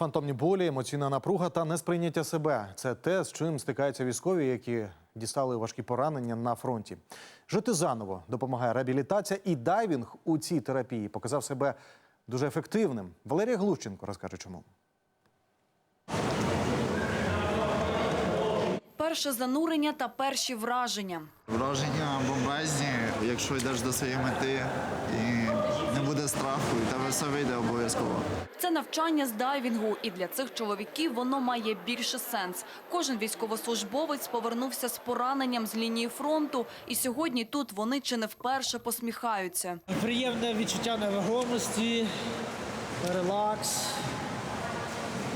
Фантомні болі, емоційна напруга та несприйняття себе це те, з чим стикаються військові, які дістали важкі поранення на фронті. Жити заново допомагає реабілітація, і дайвінг у цій терапії показав себе дуже ефективним. Валерія Глущенко розкаже, чому. Перше занурення та перші враження. Враження бомбезні, якщо йдеш до своєї мети і буде страху, і тебе все вийде обов'язково. Це навчання з дайвінгу, і для цих чоловіків воно має більше сенс. Кожен військовослужбовець повернувся з пораненням з лінії фронту, і сьогодні тут вони чи не вперше посміхаються. Приємне відчуття невагомості, релакс.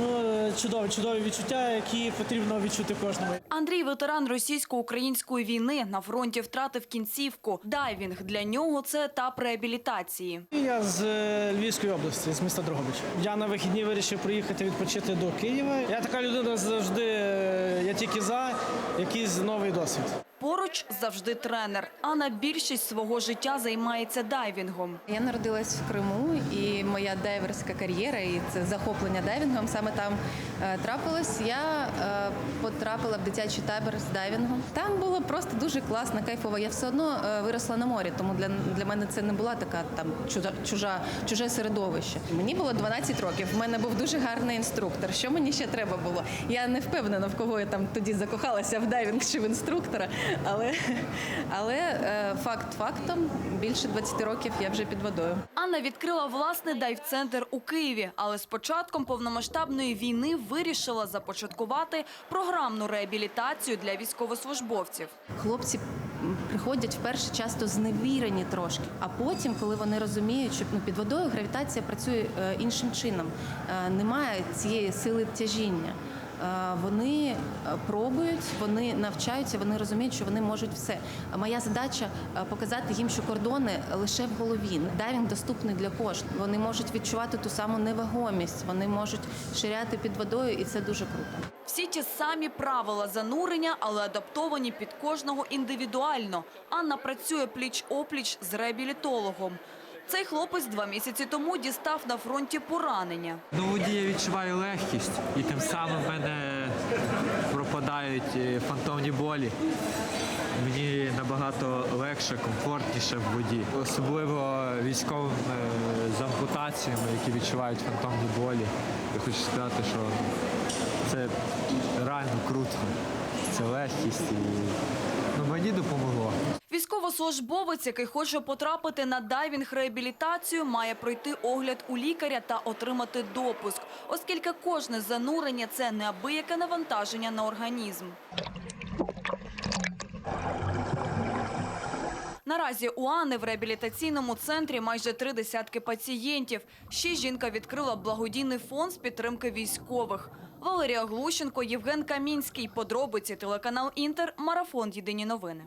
Ну, е, чудові, чудові відчуття, які потрібно відчути кожному. Андрій, ветеран російсько-української війни, на фронті втратив кінцівку. Дайвінг для нього це етап реабілітації. Я з е, Львівської області, з міста Дрогобич. Я на вихідні вирішив приїхати відпочити до Києва. Я така людина завжди, е, я тільки за якийсь новий досвід. Поруч завжди тренер. Анна більшість свого життя займається дайвінгом. Я народилась в Криму, і моя дайверська кар'єра і це захоплення дайвінгом саме там е, трапилось. Я е, потрапила в дитячий табір з дайвінгом. Там було просто дуже класно, кайфово. Я все одно е, виросла на морі, тому для, для мене це не була така там чужа, чужа чуже середовище. Мені було 12 років. В мене був дуже гарний інструктор. Що мені ще треба було? Я не впевнена, в кого я там тоді закохалася в дайвінг чи в інструктора, але, але е, факт фактом більше 20 років я вже під водою. Анна відкрила власний дайв-центр у Києві, але з початком повномасштабної війни вирішила започаткувати програмну реабілітацію для військовослужбовців. Хлопці приходять вперше часто зневірені трошки, а потім, коли вони розуміють, що ну, під водою гравітація працює е, іншим чином, е, немає цієї сили тяжіння. Е, Вони е, пробують, вони навчаються, вони розуміють, що вони можуть все. Моя задача е, показати їм, що кордони лише в голові. Дайвінг доступний для кожного. Вони можуть відчувати ту саму невагомість, вони можуть ширяти під водою, і це дуже круто. Всі ті самі правила занурення, але адаптовані під кожного індивідуально. Анна працює пліч-опліч з реабілітологом. Цей хлопець два місяці тому дістав на фронті поранення. На воді я відчуваю легкість, і тим самим в мене пропадають е, фантомні болі. Мені набагато легше, комфортніше в воді. Особливо військовим е, з ампутаціями, які відчувають фантомні болі. Я хочу сказати, що це реально круто. Це легкість ну. Військовослужбовець, який хоче потрапити на дайвінг-реабілітацію, має пройти огляд у лікаря та отримати допуск, оскільки кожне занурення – це неабияке навантаження на організм. Наразі у Анни в реабілітаційному центрі майже три десятки пацієнтів. Ще жінка відкрила благодійний фонд з підтримки військових. Валерія Глущенко, Євген Камінський. Подробиці телеканал Інтер. Марафон. Єдині новини.